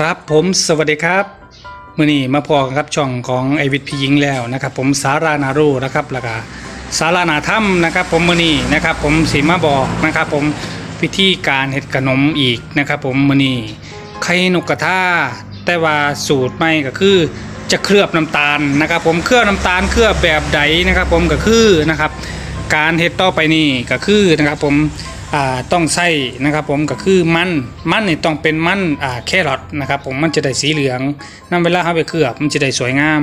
ครับผมสวัสดีครับมื่อนี้มาพอครับช่องของไอวิทย์พี่ยิงแล้วนะครับ ผมสารานารูนะครับแล้วก็สารานาถ้ำนะครับ ผมมื่อนี้นะครับ ผมสีมาบอกนะครับ ผมวิธีการเห็ดขนมอีกนะครับ ผมมื่อนี้ไข่นกกระทาแต่ว่าสูตรใหม่ก็คือจะเคลือบน้ำตาลนะครับ ผมเคลือบน้ำตาลเคลือบแบบใดนะครับ ผมก็คือนะครับ การเฮ็ดต่อไปนี่ก็คือนะครับ ผม ต้องใส่นะครับผมก็คือมันมันนี่ต้องเป็นมันอ่าแครอทนะครับผมมันจะได้สีเหลืองนํเวลาเอาไปเคลือบมันจะได้สวยงาม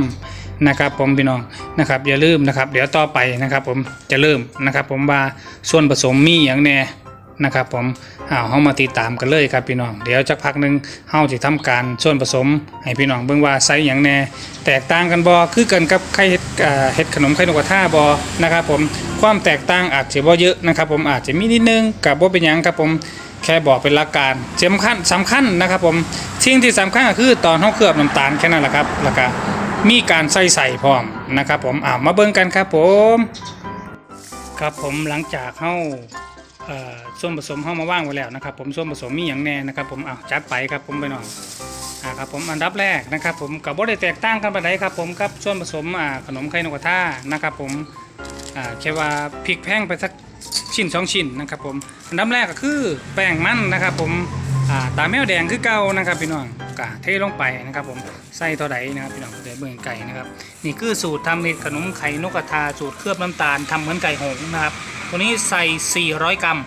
นะครับผมพี่น้องนะครับอย่าลืมนะครับ เดี๋ยวต่อไปนะครับผมจะเริ่มนะครับผมว่าส่วนผสมมีอย่างแน่ นะครับผมเอาเฮามาติดตามกันเลยครับพี่น้อง เดี๋ยวจักพักหนึ่งเฮาสิทำการส่วนผสม ให้พี่น้องเบิ่งว่าใส่หยังแน่แตกต่างกันบ่คือกันกับไข่เฮ็ดเฮ็ดขนมไข่นกกระทาบ่นะครับผมความแตกต่างอาจจะบ่เยอะนะครับผมอาจจะมีนิดนึงกับบ่เป็นหยังครับผมแค่บอกเป็นหลักการสำคัญสำคัญนะครับผมสิ่งที่สำคัญก็คือตอนเฮาเคลือบน้ำตาลแค่นั้นแหละครับแล้วก็มีการใส่ใส่พร้อมนะครับผมอ่ามาเบิ่งกันครับผม ครับผมหลังจากเฮา ส่วนผสมเข้ามาว่างไว้แล้วนะครับ ผมส่วนผสมมีอย่างแน่นะครับ ผมเอาจัดไปครับผมไปหน่อยอ่าครับผมอันดับแรกนะครับ ผมกับบ่ได้แตกต่างกันไปไหนครับ ผมครับส่วนผสมอ่าขนมไข่นกกระทานะครับ ผมอ่าแค่ว่าพริกแพงไปสักชิ้นสองชิ้นนะครับ ผมอันดับแรกก็คือแป้งมันนะครับ ผม ตาแมวแดงคือเก่านะครับพี่น้องกะเทลงไปนะครับ ผมใส่เท่าใดนะครับพี่น้องเดี๋ยวเบิ่งไก่นะครับนี่คือสูตรทำเห็ดขนมไข่นกกระทาสูตรเคลือบน้ำตาลทำเหมือนไก่หงนะครับตัวนี้ใส่ 400 กรัม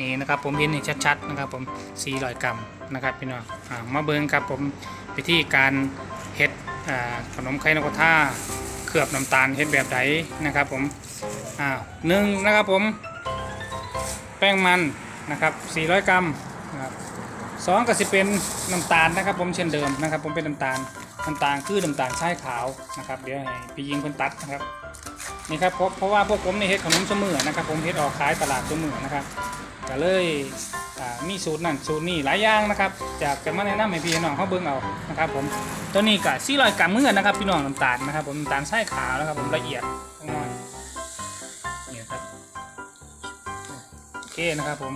นี่นะครับผมเห็นนี่ชัดๆนะครับผม 400 กรัมนะครับพี่น้องอ่ามาเบิ่งครับผมวิธีการเฮ็ดอ่าขนมไข่นกกระทาเคลือบน้ำตาลเฮ็ดแบบไหนนะครับผมอ้าหนึ่งนะครับผม แป้งมันนะครับ 400 กรัม นะครับสองก็สิเป็นน้ำตาลนะครับ ผมเช่นเดิมนะครับ ผมเป็นน้ำตาลน้ำตาลคือน้ำตาลทรายขาวนะครับเดี๋ยวให้พี่ยิงคนตัดนะครับนี่ครับเพราะเพราะว่าพวกผมในเฮ็ดขนมเสมอนะครับ ผมเฮ็ดออกขายตลาดเสมอนะครับก็เลยมีสูตรนั่นสูตรนี่หลายอย่างนะครับจากจะมาแนะนำให้พี่น้องเขาเบิ่งเอานะครับ ผมตัวนี้ก็400กรัมเมือนะครับพี่น้องน้ำตาลนะครับ ผมน้ำตาลทรายขาวนะครับ ผมละเอียดน้อยนี่ครับโอเคนะครับผม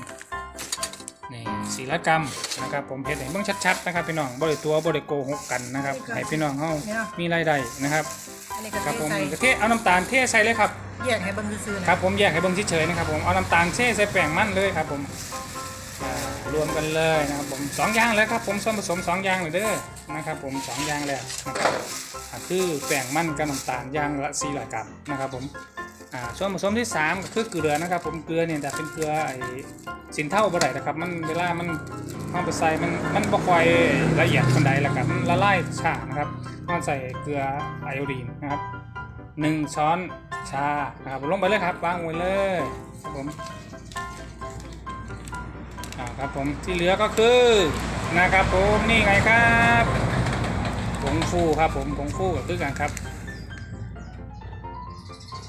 นี่400กรัมนะครับผมเฮ็ดให้เบิ่งชัดๆนะครับพี่น้องบ่ได้ตัวบ่ได้โกหกกันนะครับให้พี่น้องเฮามีรายได้นะครับอันนี้ก็ครับผมใส่กระเทเอาน้ำตาลเทใส่เลยครับแยกให้เบิ่งซื่อๆนะครับผมแยกให้เบิ่งเฉยๆนะครับผมเอาน้ำตาลเทใส่แป้งมันเลยครับผมอ่ารวมกันเลยนะครับผมสองอย่างเลยครับผมส่วนผสมสองอย่างเลยเด้อนะครับผมสองอย่างแล้วนะครับอ่าคือแป้งมันกับน้ำตาลอย่างละ400กรัมนะครับผม อ่าส่วนผสมที่สามก็คือเกลือนะครับ ผมเกลือเนี่ยแต่เป็นเกลือไอ้สินเท่าบ่ได้นะครับ มันเวลามันเอาไปใส่มันมันบ่ค่อยละเอียดปานใดแล้วกันละลายช้านะครับต้องใส่เกลือไอโอดีนนะครับหนึ่งช้อนชานะครับลงไปเลยครับวางไว้เลยครับผมอ่าครับผมที่เหลือก็คือนะครับผมนี่ไงครับผงฟูครับผมผงฟูกับคือกันครับ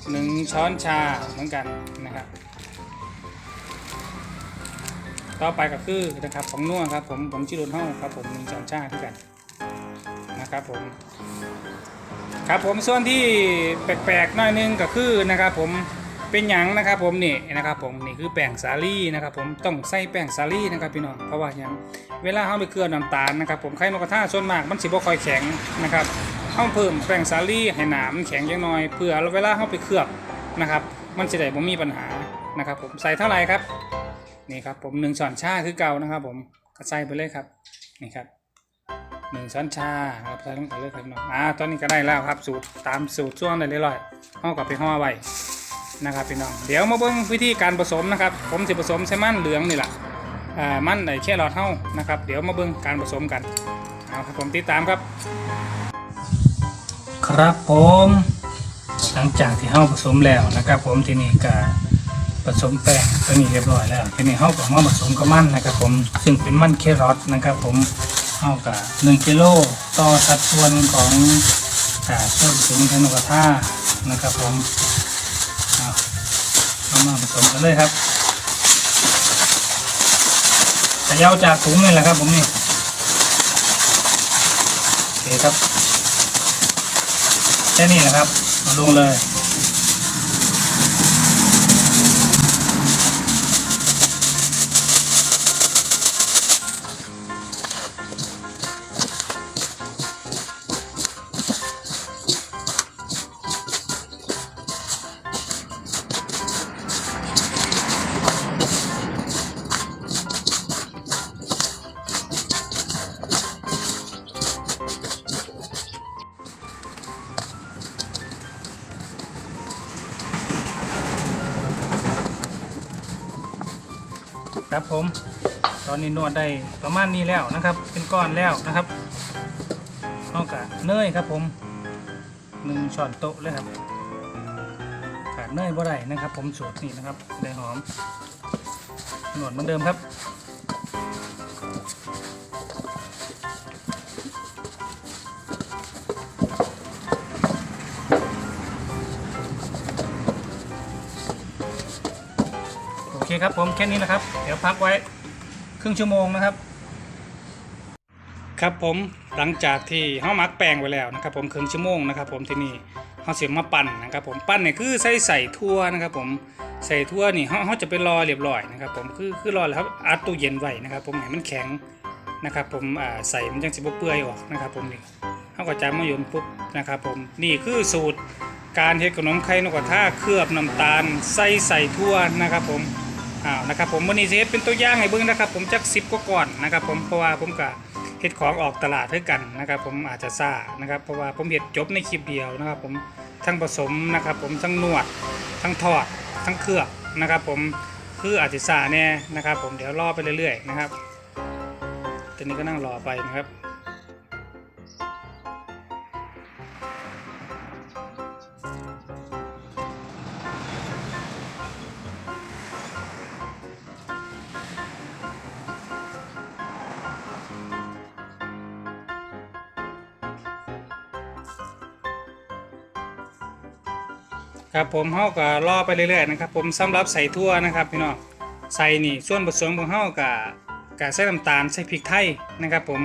หนึ่งช้อนชาเหมือนกันนะครับ ต่อไปก็คือนะครับผงนัวครับผมผงชิโรนห้าครับผมหนึ่งช้อนชาที่กันนะครับผมครับผมส่วนที่แปลกๆหน่อยนึงก็คือนะครับผมเป็นหยังนะครับผมนี่นะครับผมนี่คือแป้งสาลี่นะครับผมต้องใส่แป้งสาลี่นะครับพี่น้องเพราะว่าหยังเวลาเราไปเคลือบน้ำตาลนะครับผมไข่นกกระทาส่วนมากมันสิบ่ค่อยแข็งนะครับ เราเพิ่มแป้งสาลี่ให้หนามแข็งจังน่อยเพื่อเวลาเราไปเคลือบนะครับมันจะได้บ่มีปัญหานะครับผมใส่เท่าไหร่ครับนี่ครับผมหนึ่งช้อนชาคือเก่านะครับผมก็ใส่ไปเลยครับนี่ครับหนึ่งช้อนชาครับใส่ลงไปเลยครับน้องอ่าตอนนี้ก็ได้แล้วครับสูตรตามสูตรช่วงได้เรื่อยๆเอกับไปห่อไว้นะครับพี่น้องเดี๋ยวมาเบิ่งวิธีการผสมนะครับ ผมสิผสมใช้มันเหลืองนี่แหละอ่ามันไอ้แค่หลอดเท่านะครับ เดี๋ยวมาเบิ่งการผสมกันเอาครับผมติดตามครับ ครับผมหลังจากที่เฮาผสมแล้วนะครับ ผมทีนี้ก็ผสมแป้งตัวนี้เรียบร้อยแล้วทีนี้เฮาก็มาผสมกับมันนะครับ ผมซึ่งเป็นมันแครอทนะครับ ผมเท่ากับ1กิโลต่อสัดส่วนของอ่าส่วนผสมแคโนกท่านะครับผมเอาเอามาผสมกันเลยครับจะยาวจากถุงนี่แหละครับ ผมนี่โอเคครับ แค่นี้นะครับลงเลย ครับผม ตอนนี้นวดได้ประมาณนี้แล้วนะครับ เป็นก้อนแล้วนะครับนอกจากเนยครับผมหนึ่งช้อนโต๊ะเลยครับขาดเนยบ่ได้นะครับ ผมสูตรนี้นะครับได้หอมนวดเหมือนเดิมครับ เคครับผมแค่นี้นะครับ เดี๋ยวพักไว้ครึ่งชั่วโมงนะครับ ครับผมหลังจากที่เฮามักแป้งไว้แล้วนะครับผมครึ่งชั่วโมงนะครับ ผมที่นี่เฮาเสียมาปั่นนะครับ ผมปั่นเนี่ยคือใส่ใส่ทั่วนะครับ ผมใส่ทั่วนี่เฮาเฮาจะไปรอเรียบร้อยนะครับ ผมคือคือรอแล้วครับอัดตู้เย็นไว้นะครับ ผมให้มันแข็งนะครับ ผมอ่าใส่มันจังสิบ่เปื่อยออกนะครับ ผมนี่เฮาก็จะมาโยนปุ๊บนะครับ ผมนี่คือสูตรการเฮ็ดขนมไข่นกกระทาเคลือบน้ำตาลใส่ใส่ทั่วนะครับ ผม อ้าวนะครับผมวันนี้เฮ็ดเป็นตัวอย่างให้เบิ่งนะครับ ผมจัก10กว่าก่อนนะครับผมเพราะว่าผมก็เฮ็ดของออกตลาดด้วยกันนะครับ ผมอาจจะซ่านะครับเพราะว่าผมเฮ็ดจบในคลิปเดียวนะครับ ผมทั้งผสมนะครับ ผมทั้งนวด ทั้งทอด ทั้งเคลือบนะครับ ผมคืออาจจะซ่าแน่นะครับ ผมเดี๋ยวรอไปเรื่อยๆนะครับตอนนี้ก็นั่งรอไปนะครับ ครับผมเฮาก็รอไปเรื่อยๆนะครับผมสำหรับใส่ทั่วนะครับพี่น้องใส่นี่ส่วนผสมของเฮาก็ก็ใส่น้ำตาลใส่พริกไทยนะครับผม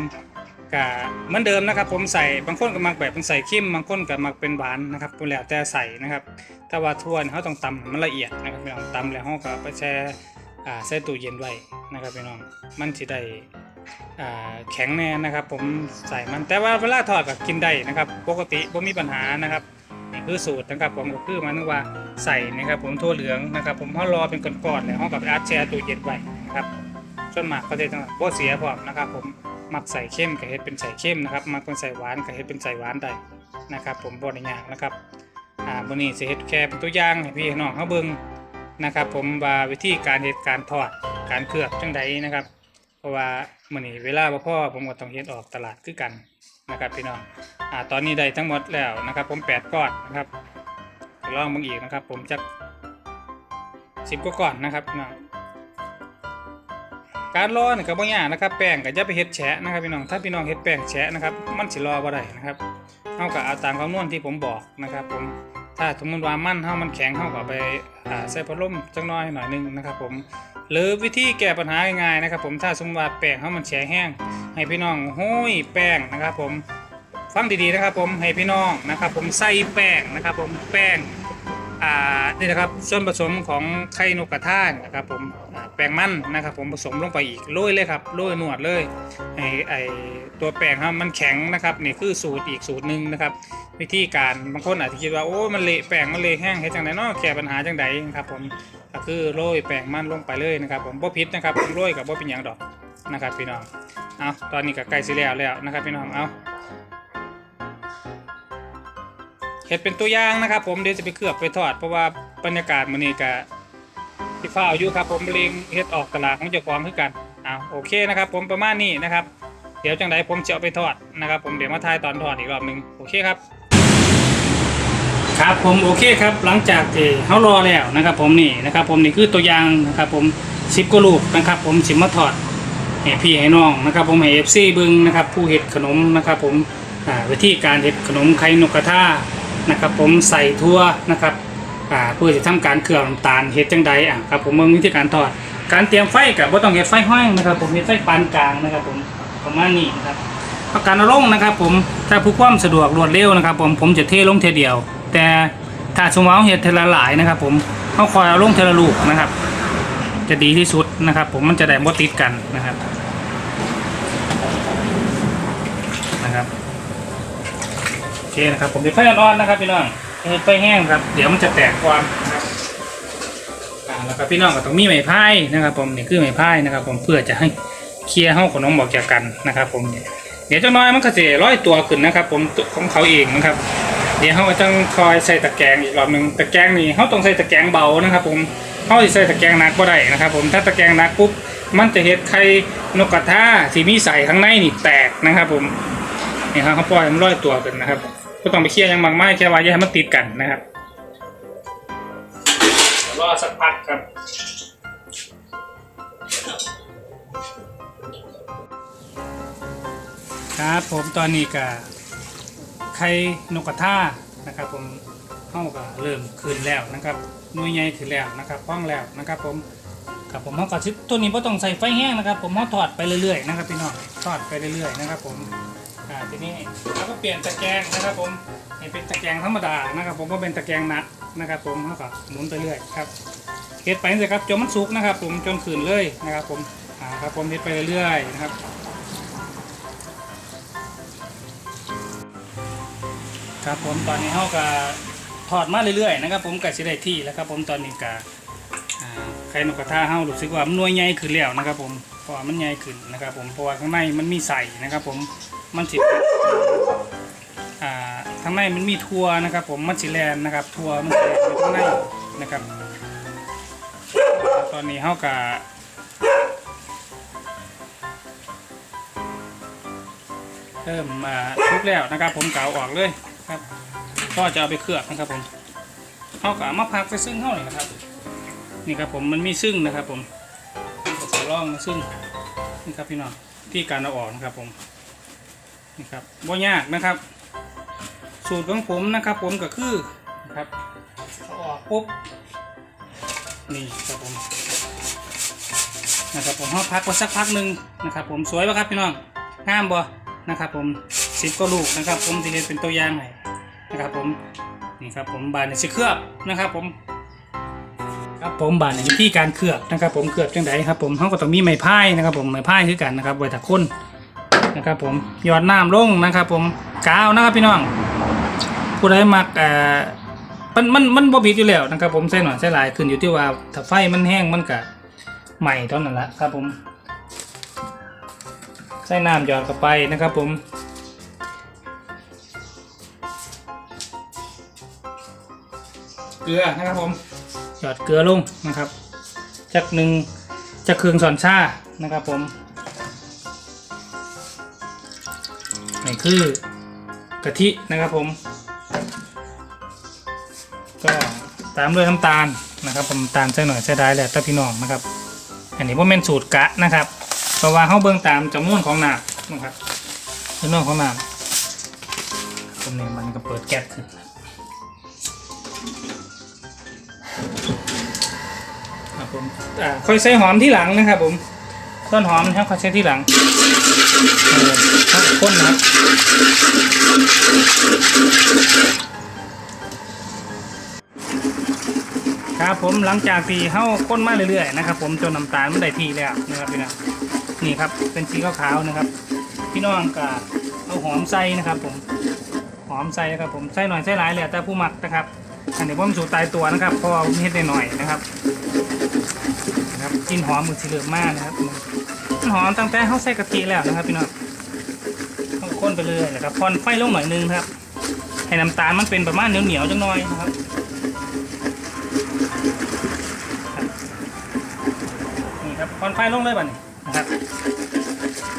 ก็เหมือนเดิมนะครับ ผมใส่บางคนก็มักแบบเป็นใส่ข้มบางคนก็มักเป็นหวานนะครับแล้วแต่ใส่นะครับแต่ว่าทั่วนเฮาต้องตำมันละเอียดนะครับพี่น้องตำแล้วเฮาก็ไปแช่อ่าใส่ตู้เย็นไว้นะครับพี่น้องมันสิได้อ่าแข็งแน่นะครับ ผมใส่มันแต่ว่าเวลาทอดก็กินได้นะครับ ปกติบ่มีปัญหานะครับ คือสูตรนะครับผมก็คือมันว่าใส่นะครับผมทั่วเหลืองนะครับผมเขารอเป็นก้อนๆแล้วเขากับอาร์ตแช่ตู้เย็นไว้นะครับส่วนมากเขาจะต้องโบเสียพร้อมนะครับผมมักใส่เข้มกับเฮ็ดเป็นใส่เข้มนะครับมักเป็นใส่หวานกับเฮ็ดเป็นใส่หวานได้นะครับผมบ่ได้ยากนะครับอ่ามื้อนี้สิเฮ็ดแค่เป็นตัวอย่างให้พี่น้องเฮาเบิ่งนะครับผมว่าวิธีการเฮ็ดการทอดการเคลือบจังใดนะครับ เพราะว่ามื้อนี้เวลาบ่พอผมก็ต้องเฮ็ดออกตลาดคือกัน นะครับพี่น้องอ่าตอนนี้ได้ทั้งหมดแล้วนะครับ ผมแปดก้อนนะครับลองมึงอีกนะครับ ผมจะสิบกว่าก้อนนะครับพี่น้องการรอนี่ก็บ่ยากนะครับแป้งก็อย่าไปเฮ็ดแฉะนะครับพี่น้องถ้าพี่น้องเฮ็ดแป้งแฉะนะครับ มันสิรอบ่ได้นะครับเฮาก็เอาตามคำนวณที่ผมบอกนะครับ ผมถ้าสมมติว่ามันเฮามันแข็งเฮาก็เอาไปใส่พัดลมจักหน่อยหน่อยหนึงนะครับ ผม หรือวิธีแก้ปัญหาง่ายๆนะครับ ผมถ้าสมมติว่าแป้งเขามันแฉะแห้ง ให้พี่น้องห้ยแป้งนะครับ ผมฟังดีๆนะครับ ผมให้พี่น้องนะครับ ผมใส่แป้งนะครับ ผมแป้ง อ่านี่นะครับส่วนผสมของไข่นกกระทานะครับผมแป้งมันนะครับผมผสมลงไปอีกโรยเลยครับโรยนวดเลยให้ไอตัวแป้งครับมันแข็งนะครับนี่คือสูตรอีกสูตรหนึ่งนะครับ วิธีการบางคนอาจจะคิดว่าโอ้มันเละแป้งมันเละแห้งให้จังไดเนาะแก้ปัญหาจังไดนะครับผมก็คือโรยแป้งมันลงไปเลยนะครับ ผมบ่ผิดนะครับผมโรยกับบ่เป็นหยังดอกนะครับพี่น้องเอาตอนนี้ก็ใกล้สิแล้วแล้วนะครับพี่น้องเอา เห็ดเป็นตัวอย่างนะครับ ผมเดี๋ยวจะไปเคลือบไปทอดเพราะว่าบรรยากาศมื้อนี้ก็ที่ฟ้าอายุครับ ผมเลงเฮ็ดออกตลาดของเจ้าของคือกันอ้าวโอเคนะครับ ผมประมาณนี้นะครับ เดี๋ยวจังใดผมจะเอาไปทอดนะครับ ผมเดี๋ยวมาทายตอนทอดอีกรอบหนึ่งโอเคครับ ครับผมโอเคครับ หลังจากที่เขารอแล้วนะครับ ผมนี่นะครับ ผมนี่คือตัวอย่างนะครับ ผมสิบกว่าลูกนะครับ ผมสิมาทอดให้พี่ให้น้องนะครับ ผมให้เอฟซีบึงนะครับ ผู้เห็ดขนมนะครับ ผมอ่าวิธีการเห็ดขนมไข่นกกระทา นะครับผมใส่ทั่วนะครับอ่าเพื่อจะทำการเคลือบน้ำตาลเห็ดจังใดอะครับผมเมื่อวิธีการทอด การเตรียมไฟกับว่าต้องเห็ดไฟห้อยนะครับผมเห็ดไฟปานกลางนะครับผมประมาณนี้นะครับประกันเอาลงนะครับผมถ้าผู้ความสะดวกรวดเร็วนะครับ ผมผมจะเทลงเทเดียว แต่ถ้าสมมติเห็ดเทละหลายนะครับ ผมเขาคอยเอาลงเทละลูกนะครับ จะดีที่สุดนะครับ ผมมันจะได้บ่ติดกันนะครับโอ เคนะครับ ผมจะไฟอ่อนๆนะครับพี่น้องให้ไฟแห้งครับ เดี๋ยวมันจะแตกความนะครับแล้วก็พี่น้องก็ต้องมีไม้พายนะครับ ผมนี่คือไม้พายนะครับ ผมเพื่อจะให้เคลียร์ห้องขนมออกจากกันนะครับ ผมเดี๋ยวเจ้าน้อยมันก็จะร้อยตัวขึ้นนะครับ ผมของเขาเองนะครับ เดี๋ยวเขาก็ต้องคอยใส่ตะแกรงอีกรอบหนึ่งตะแกรงนี่เขาต้องใส่ตะแกรงเบานะครับ ผมเขาจะใส่ตะแกรงหนักก็ได้นะครับ ผมถ้าตะแกรงหนักปุ๊บมันจะเห็ดไข่นกกระทาสีมีใส่ข้างในนี่แตกนะครับ ผมนี่ครับเขาปล่อยมันลอยตัวกันนะครับ ก็ต้องไปเคลียร์อยังมากมายแค่ว่าอย่าให้มันติดกันนะครับเดี๋ยวรอสักพักครับ ครับผมตอนนี้ก็ไข่นกกระทานะครับผมห้องก็เริ่มขึ้นแล้วนะครับหน่วยใหญ่ขึ้นแล้วนะครับห้องแล้วนะครับ ผมครับผมห้องก็ชิดตัวนี้ไ่ต้องใส่ไฟแห้งนะครับ ผมห้องถอดไปเรื่อยๆนะครับพี่น้องทอดไปเรื่อยๆนะครับ ผม อ่าทีนี้เราก็เปลี่ยนตะแกรงนะครับผมให้เป็นตะแกรงธรรมดานะครับ ผมก็เป็นตะแกรงหนักนะครับ ผมห้องก็หมุนไปเรื่อยครับเฮ็ดไปเลยครับจนมันสุกนะครับ ผมจนขึ้นเลยนะครับ ผมอ่าครับผมเฮ็ดไปเรื่อยๆนะครับครับผมตอนนี้เขาก็ถอดมาเรื่อยๆนะครับ ผมก็สิได้ที่แล้วครับผมตอนนี้ก็ไข่นกกระทาเฮารู้สึกว่ามันนวยใหญ่ขึ้นแล้วนะครับ ผมเพราะมันใหญ่ขึ้นนะครับ ผมเพราะว่าข้างในมันมีใส่นะครับ ผม มันสิอ่าข้างในมันมีทัวนะครับ ผมมันสิแลนนะครับ ทัวมันสิแลนอยู่ข้างในนะครับ ตอนนี้เขาก็เริ่มมาทุกแล้วนะครับ ผมเกาออกเลยครับก็จะเอาไปเคลือบนะครับ ผมเขาก็เอามาพักไปซึ่งเท่าไหร่นะครับ นี่ครับผมมันมีซึ่งนะครับ ผมก็จะล่องซึ่งนี่ครับพี่น้องที่การเอาออกนะครับผม นี่ครับบ่ยากนะครับ สูตรของผมนะครับ ผมก็คือนะครับเอาออกปุ๊บนี่ครับผมนะครับผมเขาพักไว้สักพักหนึ่งนะครับ ผมสวยปะครับพี่น้องงามบ่นะครับ ผมสิบก็ลูกนะครับ ผมที่เรียนเป็นตัวอย่างให้นะครับ ผมนี่ครับผมบานในสิเคลือบนะครับ ผม ครับผมบานในวิธีการเคลือบนะครับ ผมเคลือบจังไดครับ ผมเขาก็ต้องมีไม้พายนะครับ ผมไม้พายคือกันนะครับไว้ถักคน นะครับผมหยอดน้ำลงนะครับผมกาวนะครับพี่น้อง ผู้ใดมักเอ่อมันมันมันบ่ผิดอยู่แล้วนะครับผมใส่หน่อยใส่หลายขึ้นอยู่ที่ว่าถ้าไฟมันแห้งมันก็ใหม่เท่านั้นละครับผมใส่น้ำหยอดเข้าไปนะครับผมเกลือนะครับผมหยอดเกลือลงนะครับจากหนึ่งจากเครื่องสอนชานะครับผม นี่คือกะทินะครับผม ก็ตามด้วยน้ำตาลนะครับผมตาลใส่หน่อยใส่ได้แหละแต่พี่น้องนะครับ อันนี้ว่าเป็นสูตรกะนะครับเพราะว่าเขาเบิ่งตามจำนวนของน้ำนะครับจำนวนของน้ำผมเนี่ยมันก็เปิดแก๊สขึ้นครับผมอ่าค่อยใส่หอมที่หลังนะครับผมต้นหอมนะครับค่อยใส่ที่หลัง ข้นนะครับครับผมหลังจากที่เข้าข้นมาเรื่อยๆนะครับ ผมจนน้ำตาลมันได้ที่แล้วนะครับพี่น้องนี่ครับเป็นสีขาวๆนะครับ พี่น้องก็เอาหอมใส่นะครับ ผมหอมใส่นะครับ ผมใส่หน่อยใส่หลายเลยแต่ผู้หมักนะครับอันนี้ผมสูตรตายตัวนะครับพราะว่าผมเฮ็ดหน่อยนะครับนะครับกินหอมมือสีเหลืองมากนะครับมันหอมตั้งแต่เข้าใส่กะทิแล้วนะครับพี่น้อง ข้นไปเลยนะครับพอนไฟลงหน่อยนึงครับ ให้น้ำตาลมันเป็นประมาณเหนียวเหนียวๆจังหน่อยนะครับนี่ครับพอนไฟลงเลยบัดนี้นะครับ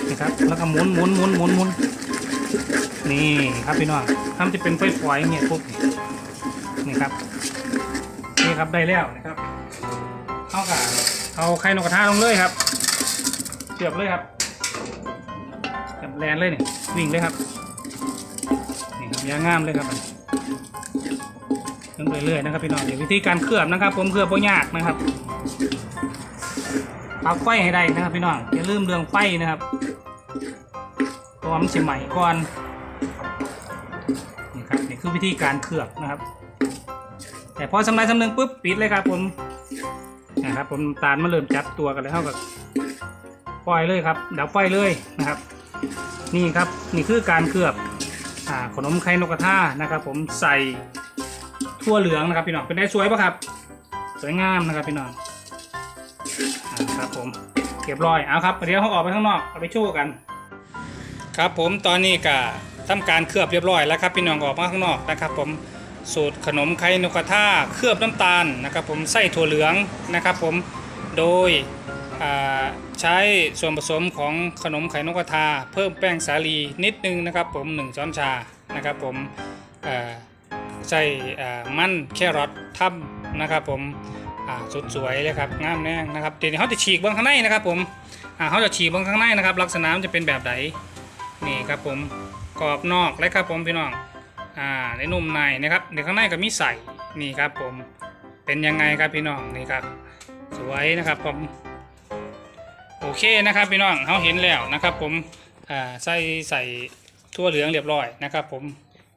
นี่ครับแล้วก็หมุนหมุนหมุนหมุนหมุนนี่ครับพี่น้องทำจะเป็นไฟฝอยเนี่ยปุ๊บนี่ครับนี่ครับได้แล้วนะครับเอาค่ะเอาไข่นกกระทาลงเลยครับเกือบเลยครับเกือบแลนเลยเนี่ย วิ่งเลยครับนี่ครับยางงามเลยครับขึ้นไปเรื่อยนะครับพี่น้องเดี๋ยววิธีการเคลือบนะครับ ผมเคลือบบ่ยากนะครับเอาไฟให้ได้นะครับพี่น้องอย่าลืมเรื่องไฟนะครับเพราะว่ามันเสียใหม่ก่อนนี่ครับนี่คือวิธีการเคลือบนะครับ แต่พอสำไรสำนึงปุ๊บปิดเลยครับผมนะครับผมตาลมันเริ่มจับตัวกันแล้วเท่ากับปล่อยเลยครับเดี๋ยวปล่อยเลยนะครับ นี่ครับนี่คือการเคลือบอขนมไข่นกกระทานะครับ ผมใส่ทั่วเหลืองนะครับพี่น้องเป็นได้สวยปะครับ สวยงามนะครับพี่น้องอครับผมเรียบร้อยเอาครับเดี๋ยวเขาออกไปข้างนอกเอาไปชว์กัน ครับผมตอนนี้ก็ทำการเคลือบเรียบร้อยแล้วครับพี่น้องออกมาข้างนอกนะครับ ผมสูตรขนมไข่นกกระทาเคลือบน้ำตาลนะครับ ผมใส่ถั่วเหลืองนะครับ ผมโดย ใช้ส่วนผสมของขนมไข่นกกระทา เพิ่มแป้งสาลีนิดนึงนะครับผม 1 ช้อนชานะครับผมใส่มันแครอททับนะครับผมสุดสวยเลยครับงามแน่นะครับเดี๋ยวเขาจะฉีกเบางข้างในนะครับผมเขาจะฉีกเบางข้างในนะครับ ลักษณะมันจะเป็นแบบไหนนี่ครับผมกรอบนอกและครับผมพี่น้องอ่าในนุ่มในนะครับเดี๋ยวข้างในก็มีใส่นี่ครับผมเป็นยังไงครับพี่น้องนี่ครับ สวยนะครับผม โอเคนะครับพี่น้องเขาเห็นแล้วนะครับ ผมใส่ใส่ทั่วเหลืองเรียบร้อยนะครับ ผม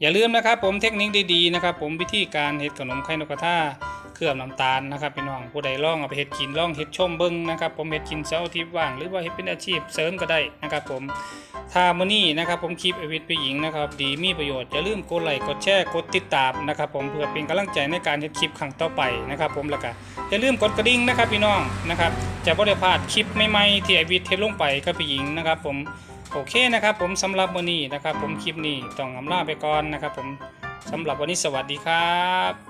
อย่าลืมนะครับ ผมเทคนิคดีๆนะครับ ผมวิธีการเฮ็ดขนมไข่นกกระทา ลือบน้ำตาลนะครับพี่น้องผู้ใดลองเอาไปเฮ็ดกินลองเฮ็ดชมเบิ้งนะครับผมเฮ็ดกินเสาร์อาทิตย์ว่าง หรือว่าเฮ็ดเป็นอาชีพเสริมก็ได้นะครับผมถ้ามื้อนี้นะครับผมคลิปอวิทย์ผู้หญิงนะครับดีมีประโยชน์อย่าลืมกดไลค์กดแชร์กดติดตามนะครับผมเพื่อเป็นกำลังใจในการเฮ็ดคลิปครั้งต่อไปนะครับผมแล้วก็อย่าลืมกดกระดิ่งนะครับพี่น้องนะครับจะบ่ได้พลาดคลิปใหม่ๆที่ไอวิทย์เทลงไปกับพี่หญิงนะครับผมโอเคนะครับผมสำหรับวันนี้นะครับผมคลิปนี้ต้องอำลาไปก่อนนะครับผมสำหรับวันนี้สวัสดีครับ